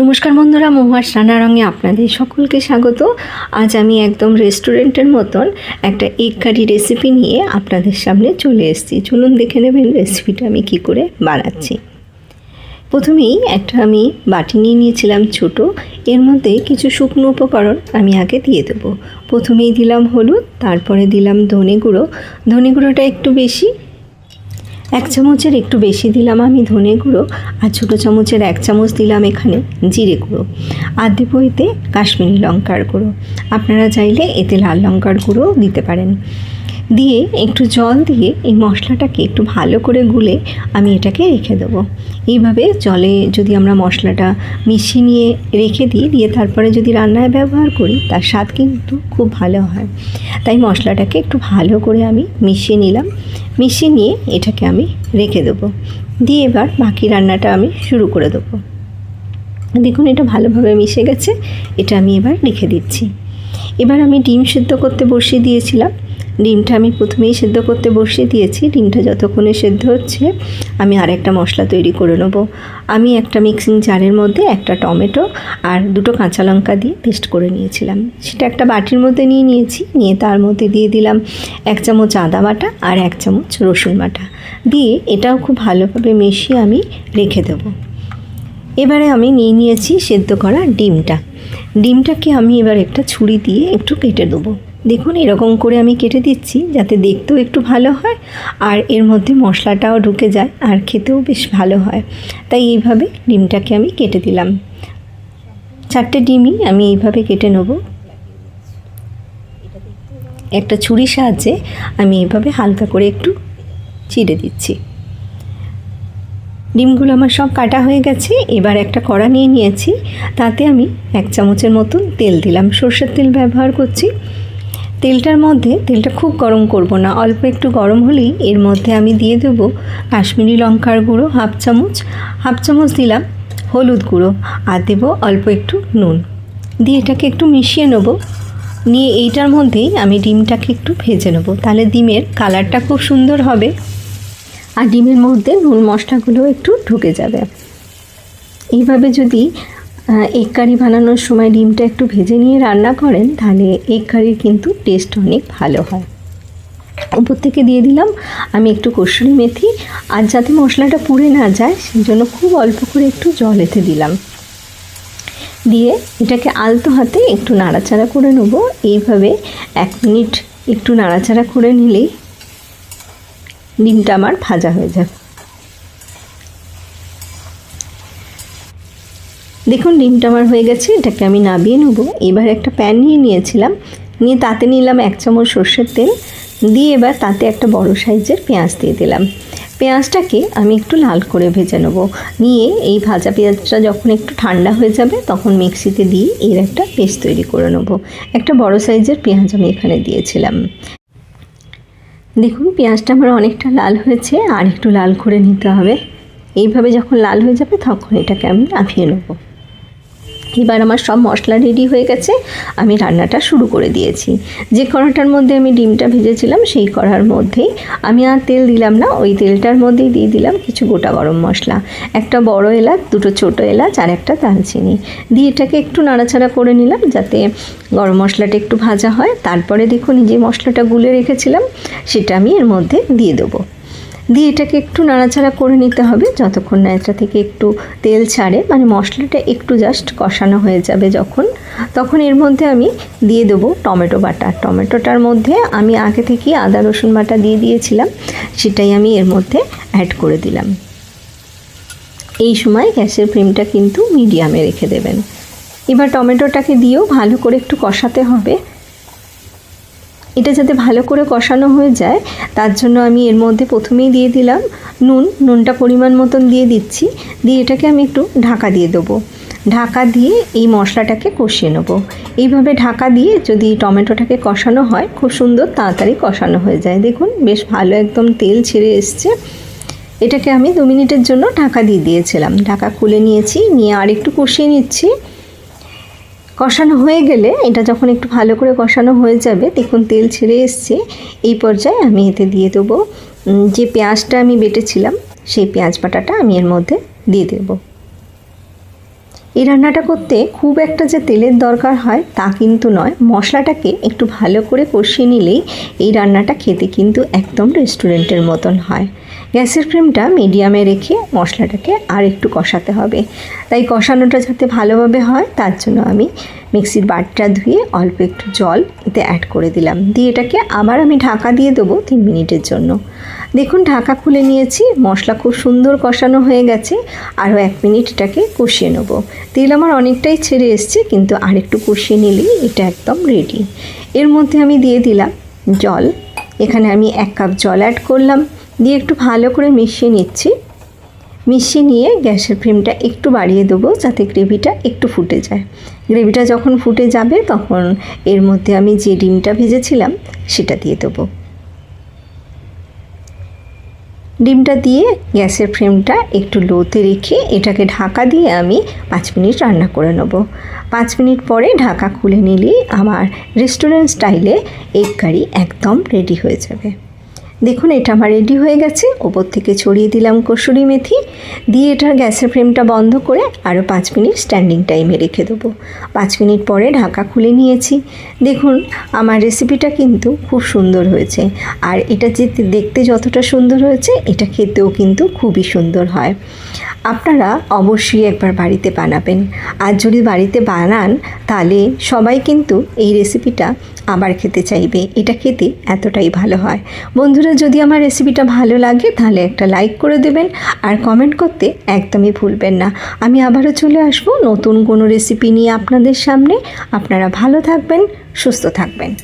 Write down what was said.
নমস্কার বন্ধুরা, মহুয়ার সানা রঙে আপনাদের সকলকে স্বাগত। আজ আমি একদম রেস্টুরেন্টের মতন একটা এগ কারি রেসিপি নিয়ে আপনাদের সামনে চলে এসেছি। চলুন দেখে নেবেন রেসিপিটা আমি কি করে বানাচ্ছি। প্রথমেই একটা আমি বাটি নিয়ে নিয়েছিলাম ছোট। এর মধ্যে কিছু শুকনো উপকরণ আমি আগে দিয়ে দেবো। প্রথমেই দিলাম হলুদ, তারপরে দিলাম ধনে গুঁড়ো। ধনে গুঁড়োটা একটু বেশি এক চামচের একটু বেশি দিলাম আমি ধনে গুঁড়ো আর ছোটো চামচের এক চামচ দিলাম এখানে জিরে গুঁড়ো আর দেবো এতে কাশ্মীরি লঙ্কার গুঁড়ো। আপনারা চাইলে এতে লাল লঙ্কার গুঁড়ো দিতে পারেন। দিয়ে একটু জল দিয়ে এই মশলাটাকে একটু ভালো করে গুলে আমি এটাকে রেখে দেবো। এইভাবে জলে যদি আমরা মশলাটা মিশিয়ে নিয়ে রেখে দিই, দিয়ে তারপরে যদি রান্নায় ব্যবহার করি, তার স্বাদ কিন্তু খুব ভালো হয়। তাই মশলাটাকে একটু ভালো করে আমি মিশিয়ে নিলাম। মিশিয়ে নিয়ে এটাকে আমি রেখে দেবো। দিয়ে এবার বাকি রান্নাটা আমি শুরু করে দেবো। দেখুন, এটা ভালোভাবে মিশে গেছে। এটা আমি এবার রেখে দিচ্ছি। এবার আমি ডিম সেদ্ধ করতে বসিয়ে দিয়েছিলাম। ডিমটা আমি প্রথমেই সেদ্ধ করতে বসিয়ে দিয়েছি, ডিমটা যতক্ষণে সেদ্ধ হচ্ছে আমি আরেকটা মশলা তৈরি করে নেব। আমি একটা মিক্সিং জারের মধ্যে একটা টমেটো আর দুটো কাঁচা লঙ্কা দিয়ে পেস্ট করে নিয়েছিলাম। সেটা একটা বাটির মধ্যে নিয়ে নিয়েছি, নিয়ে তার মধ্যে দিয়ে দিলাম এক চামচ আদা বাটা আর এক চামচ রসুন বাটা। দিয়ে এটাও খুব ভালোভাবে মিশিয়ে আমি রেখে দেবো। এবারে আমি নিয়ে নিয়েছি সেদ্ধ করা ডিমটা। ডিমটাকে আমি এবার একটা ছুরি দিয়ে একটু কেটে দেবো। দেখুন, এরকম করে আমি কেটে দিচ্ছি যাতে দেখতেও একটু ভালো হয় আর এর মধ্যে মশলাটাও ঢুকে যায় আর খেতেও বেশ ভালো হয়। তাই এইভাবে ডিমটাকে আমি কেটে দিলাম। চারটে ডিমই আমি এইভাবে কেটে নেব। একটা ছুরির সাহায্যে আমি এইভাবে হালকা করে একটু চিড়ে দিচ্ছি। ডিমগুলো আমার সব কাটা হয়ে গেছে, এবার একটা কড়া নিয়ে নিয়েছি। তাতে আমি এক চামচের মতন তেল দিলাম। সর্ষের তেল ব্যবহার করছি। তেলটার মধ্যে, তেলটা খুব গরম করব না। অল্প একটু গরম হলেই এর মধ্যে আমি দিয়ে দেব কাশ্মীরি লঙ্কার গুঁড়ো, হাফ চামচ। হাফ চামচ দিলাম হলুদ গুঁড়ো আর দেবো অল্প একটু নুন। দিয়ে এটাকে একটু মিশিয়ে নেব। নিয়ে এইটার মধ্যেই আমি ডিমটাকে একটু ভেজে নেব। তাহলে ডিমের কালারটা খুব সুন্দর হবে আর ডিমের মধ্যে নুন মশলাগুলো একটু ঢুকে যাবে। এইভাবে যদি এগ কারি বানানোর সময় ডিমটা একটু ভেজে নিয়ে রান্না করেন, তাহলে এগ কারির কিন্তু টেস্ট অনেক ভালো হয়। উপর থেকে দিয়ে দিলাম আমি একটু কসুরি মেথি, আর যাতে মশলাটা পুড়ে না যায় সেই জন্য খুব অল্প করে একটু জল এতে দিলাম। দিয়ে এটাকে আলতো হাতে একটু নাড়াচাড়া করে নেব। এইভাবে এক মিনিট একটু নাড়াচাড়া করে নিলেই ডিমটা আমার ভাজা হয়ে যাবে। দেখুন, ডিমটা আমার হয়ে গেছে, এটাকে আমি নাবিয়ে নেব। এবার একটা প্যান নিয়ে নিয়েছিলাম। নিয়ে তাতে নিলাম এক চামচ সর্ষের তেল। দিয়ে এবার তাতে একটা বড় সাইজের পেঁয়াজ দিয়ে দিলাম। পেঁয়াজটাকে আমি একটু লাল করে ভেজে নেব। নিয়ে এই ভাজা পেঁয়াজটা যখন একটু ঠান্ডা হয়ে যাবে, তখন মিক্সিতে দিয়ে এর একটা পেস্ট তৈরি করে নেব। একটা বড় সাইজের পেঁয়াজ আমি এখানে দিয়েছিলাম। দেখুন, পেঁয়াজটা আমার অনেকটা লাল হয়েছে, আর একটু লাল করে নিতে হবে। এইভাবে যখন লাল হয়ে যাবে, তখন এটাকে আমি নামিয়ে নেব। এবার আমার সব মশলা রেডি হয়ে গেছে, আমি রান্নাটা শুরু করে দিয়েছি। যে কড়াটার মধ্যে আমি ডিমটা ভেজেছিলাম, সেই কড়ার মধ্যেই আমি আর তেল দিলাম না, ওই তেলটার মধ্যেই দিয়ে দিলাম কিছু গোটা গরম মশলা। একটা বড় এলাচ, দুটো ছোট এলাচ আর একটা দালচিনি দিয়ে এটাকে একটু নাড়াচাড়া করে নিলাম যাতে গরম মশলাটা একটু ভাজা হয়। তারপরে দেখুন যে মশলাটা গুলে রেখেছিলাম, সেটা আমি এর মধ্যে দিয়ে দেবো। দিয়ে এটাকে একটু নাড়াচাড়া করে নিতে হবে যতক্ষণ না এটা থেকে একটু তেল ছাড়ে মানে মশলাটা একটু জাস্ট কষানো হয়ে যাবে যখন। তখন এর মধ্যে আমি দিয়ে দেবো টমেটো বাটা। টমেটোটার মধ্যে আমি আগে থেকে আদা, রসুন বাটা দিয়ে দিয়েছিলাম, সেটাই আমি এর মধ্যে অ্যাড করে দিলাম। এই সময় গ্যাসের ফ্লেমটা কিন্তু মিডিয়ামে রেখে দেবেন। এবার টমেটোটাকে দিয়েও ভালো করে একটু কষাতে হবে। এটা যাতে ভালো করে কষানো হয়ে যায়, তার জন্য আমি এর মধ্যে প্রথমেই দিয়ে দিলাম নুন, নুনটা পরিমাণ মতন দিয়ে দিচ্ছি, দিয়ে এটাকে আমি একটু ঢাকা দিয়ে দেবো। ঢাকা দিয়ে এই মশলাটাকে কষিয়ে নেব। এইভাবে ঢাকা দিয়ে যদি টমেটোটাকে কষানো হয়, খুব সুন্দর তাড়াতাড়ি কষানো হয়ে যায়। দেখুন, বেশ ভালো একদম তেল ছেড়ে এসছে। এটাকে আমি দু মিনিটের জন্য ঢাকা দিয়ে দিয়েছিলাম। ঢাকা খুলে নিয়েছি, নিয়ে আর একটু কষিয়ে নিচ্ছি। কষানো হয়ে গেলে এটা যখন একটু ভালো করে কষানো হয়ে যাবে, দেখুন তেল ছেড়ে এসছে। এই পর্যায়ে আমি এতে দিয়ে দেবো যে পেঁয়াজটা আমি বেটেছিলাম, সেই পেঁয়াজ বাটাটা আমি এর মধ্যে দিয়ে দেব। এই রান্নাটা করতে খুব একটা যে তেলের দরকার হয় তা কিন্তু নয়, মশলাটাকে একটু ভালো করে কষিয়ে নিলেই এই রান্নাটা খেতে কিন্তু একদম রেস্টুরেন্টের মতন হয়। গ্যাসের ফ্লেমটা মিডিয়ামে রেখে মশলাটাকে আর একটু কষাতে হবে। তাই কষানোটা যাতে ভালোভাবে হয়, তার জন্য আমি মিক্সির বাটটা ধুয়ে অল্প একটু জল এতে অ্যাড করে দিলাম। দিয়ে এটাকে আবার আমি ঢাকা দিয়ে দেবো তিন মিনিটের জন্য। দেখুন, ঢাকা খুলে নিয়েছি, মশলা খুব সুন্দর কষানো হয়ে গেছে। আরও এক মিনিট এটাকে কষিয়ে নেব। তেল আমার অনেকটাই ছেড়ে এসছে, কিন্তু আরেকটু কষিয়ে নিলেই এটা একদম রেডি এর মধ্যে আমি দিয়ে দিলাম জল। এখানে আমি এক কাপ জল অ্যাড করলাম। দিয়ে একটু ভালো করে মিশিয়ে নিচ্ছি। মিশিয়ে নিয়ে গ্যাসের ফ্লেমটা একটু বাড়িয়ে দেবো যাতে গ্রেভিটা একটু ফুটে যায়। গ্রেভিটা যখন ফুটে যাবে তখন এর মধ্যে আমি যে ডিমটা ভেজেছিলাম সেটা দিয়ে দেবো। ডিমটা দিয়ে গ্যাসের ফ্লেমটা একটু লোতে রেখে এটাকে ঢাকা দিয়ে আমি পাঁচ মিনিট রান্না করে নেব। পাঁচ মিনিট পরে ঢাকা খুলে নিলেই আমার রেস্টুরেন্ট স্টাইলে এগ কারি একদম রেডি হয়ে যাবে। দেখুন, এটা আমার রেডি হয়ে গেছে। ওপর থেকে ছড়িয়ে দিলাম কসুরি মেথি। দিয়ে এটার গ্যাসের ফ্রেমটা বন্ধ করে আরও পাঁচ মিনিট স্ট্যান্ডিং টাইমে রেখে দেবো। পাঁচ মিনিট পরে ঢাকা খুলে নিয়েছি। দেখুন, আমার রেসিপিটা কিন্তু খুব সুন্দর হয়েছে। আর এটা যে দেখতে যতটা সুন্দর হয়েছে, এটা খেতেও কিন্তু খুবই সুন্দর হয়। আপনারা অবশ্যই একবার বাড়িতে বানাবেন। আর যদি বাড়িতে বানান, তাহলে সবাই কিন্তু এই রেসিপিটা আবার খেতে চাইবে। এটা খেতে এতটাই ভালো হয়। বন্ধুরা, যদি আমার রেসিপিটা ভালো লাগে, তাহলে একটা লাইক করে দেবেন আর কমেন্ট করতে একদমই ভুলবেন না। আমি আবারও চলে আসব নতুন কোনো রেসিপি নিয়ে আপনাদের সামনে। আপনারা ভালো থাকবেন, সুস্থ থাকবেন।